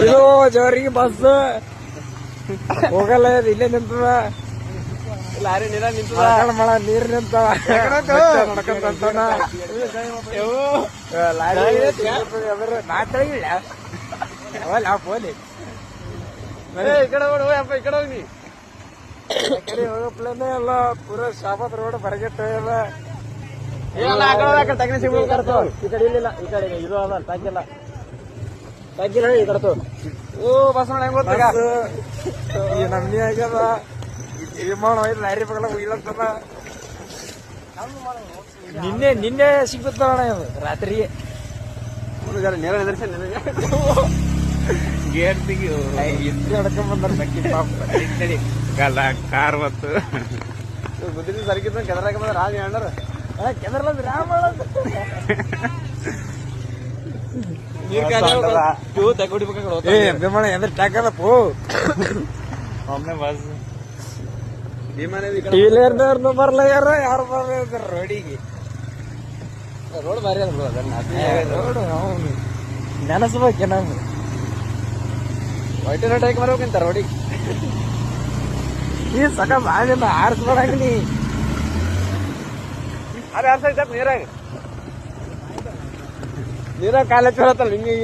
ಇದು ಜೋರಿಗೆ ಬಸ್ ಹೋಗಲ್ಲ ಇಲ್ಲೇ ನಿಂತದ. ಲಾರಿ ನೀರ ನಿಂತದ. ಮಳ ನೀರ್ ನಿಂತವ ಲಾರಿ ತೆಗಿಲ್ಲ ಅವಲ್ಲ ಪೋಲಿ ಏ, ಈ ಕಡೆ ಹೋಗ್ ಅಪ್ಪ ಈ ಕಡೆ ಹೋಗಿ ಈ ಕಡೆ ಹೋಗಪ್ಲೇನೆ ಎಲ್ಲ ಪೂರ ಶಾಪತ್ ರೋಡ್ ಬರಗೆಟ್ಟ ಎಲ್ಲ. ಇಲ್ಲ ಆ ಕಡೆ ಹೋಗ್, ಆ ಕಡೆ ತಗಣಿ ಸಿಗ್ಬೇಕು ಈ ಕಡೆ ಇಲ್ಲ ಈ ಕಡೆ ಇದು ಅದ ತಾಕಿಲ್ಲ ಹೇಳಿ ಓ ಬಸವಣ್ಣ ಹೆಂಗ್ ಗೊತ್ತಾಗ ಈ ನಮ್ನಿ ಆಗ್ಯದ. ಈ ವಿಮಾನ ಒಯ್ದು ಲಾರಿ ಉಯ್ಲತ್ತದ ನಿನ್ನೆ ನಿನ್ನೆ ಸಿಗ್ಬಿತ್ತಣ ಇದು ರಾತ್ರಿ. ನೇರ ನಿಂದ್ರಿಸಿ ನಿನಗೆ. ಗೇಟ್ ತೆಗಿ ಬಂದಾರ ಪಾಪ. ಕಾರ್ ಮತ್ತು. ಬುದ್ಧಿ ಸರ್ಕಿದ್ ಕೆದರಾಕ ಬಂದ್ರ ರಾಜ ಅಣ್ಣರ. ಕೆದರ್ಲಂದ್ ರಾಮ ನೀರ್ ಏ ವಿಮಾನ ಎದ್ರ ಒಮ್ಮೆ ಬಸ್. ಟೀಲರ್ನವ್ರನ್ನ ಬರ್ಲ ಯಾರ ಯಾರು ರೋಡಿಗೆ. ರೋಡ್ ಬಾರಿ ಅದ ರೋಡ್ ಅವನು ನೆನಸ್ಬೇಕೆ ನಾನು ವೈಟ್ ರೋಡ್ ಹಾಕಿ ಬರ್ಬೇಕಂತ ರೋಡಿಗೆ. ಈ ಸಕ ಬಾಗಿಲ್ಲ ನೀ ಅರೆ ಯಾರು ನೀರಾಗ. ನೀರಾಗ ಕಾಲ ಚೋರತ್ತಲ್ಲ ಹಿಂಗೆ